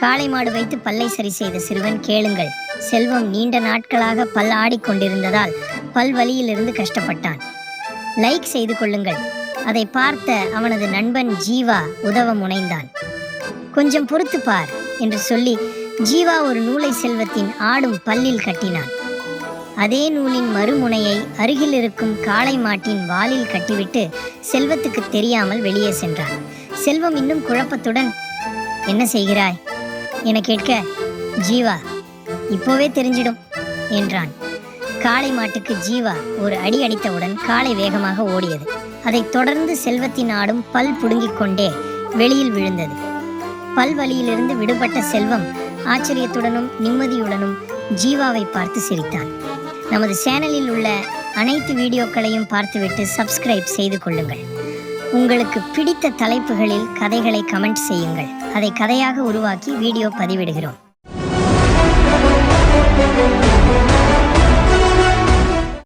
காளை மாடு வைத்து பல்லை சரி செய்த சிறுவன் கேளுங்கள். செல்வம் நீண்ட நாட்களாக பல் ஆடிக்கொண்டிருந்ததால் பல் வலியிலிருந்து கஷ்டப்பட்டான். லைக் செய்து கொள்ளுங்கள். அதை பார்த்த அவனது நண்பன் ஜீவா உதவ முனைந்தான். கொஞ்சம் பொறுத்து பார் என்று சொல்லி ஜீவா ஒரு நூலை செல்வத்தின் ஆடும் பல்லில் கட்டினான். அதே நூலின் மறுமுனையை அருகில் இருக்கும் காளை மாட்டின் வாலில் கட்டிவிட்டு செல்வத்துக்கு தெரியாமல் வெளியே சென்றான். செல்வம் இன்னும் குழப்பத்துடன் என்ன செய்கிறாய்? என கேட்க ஜீவா இப்போவே தெரிஞ்சிடும் என்றான். காளை மாட்டுக்கு ஜீவா ஒரு அடி அடித்தவுடன் காளை வேகமாக ஓடியது. அதைத் தொடர்ந்து செல்வத்தின் ஆடும் பல் புடுங்கிக் கொண்டே வெளியில் விழுந்தது. பல் வலியிலிருந்து விடுபட்ட செல்வம் ஆச்சரியத்துடனும் நிம்மதியுடனும் ஜீவாவை பார்த்து சிரித்தான். நமது சேனலில் உள்ள அனைத்து வீடியோக்களையும் பார்த்துவிட்டு சப்ஸ்கிரைப் செய்து கொள்ளுங்கள். உங்களுக்கு பிடித்த தலைப்புகளில் கதைகளை கமெண்ட் செய்யுங்கள். அதை கதையாக உருவாக்கி வீடியோ பதிவிடுகிறோம்.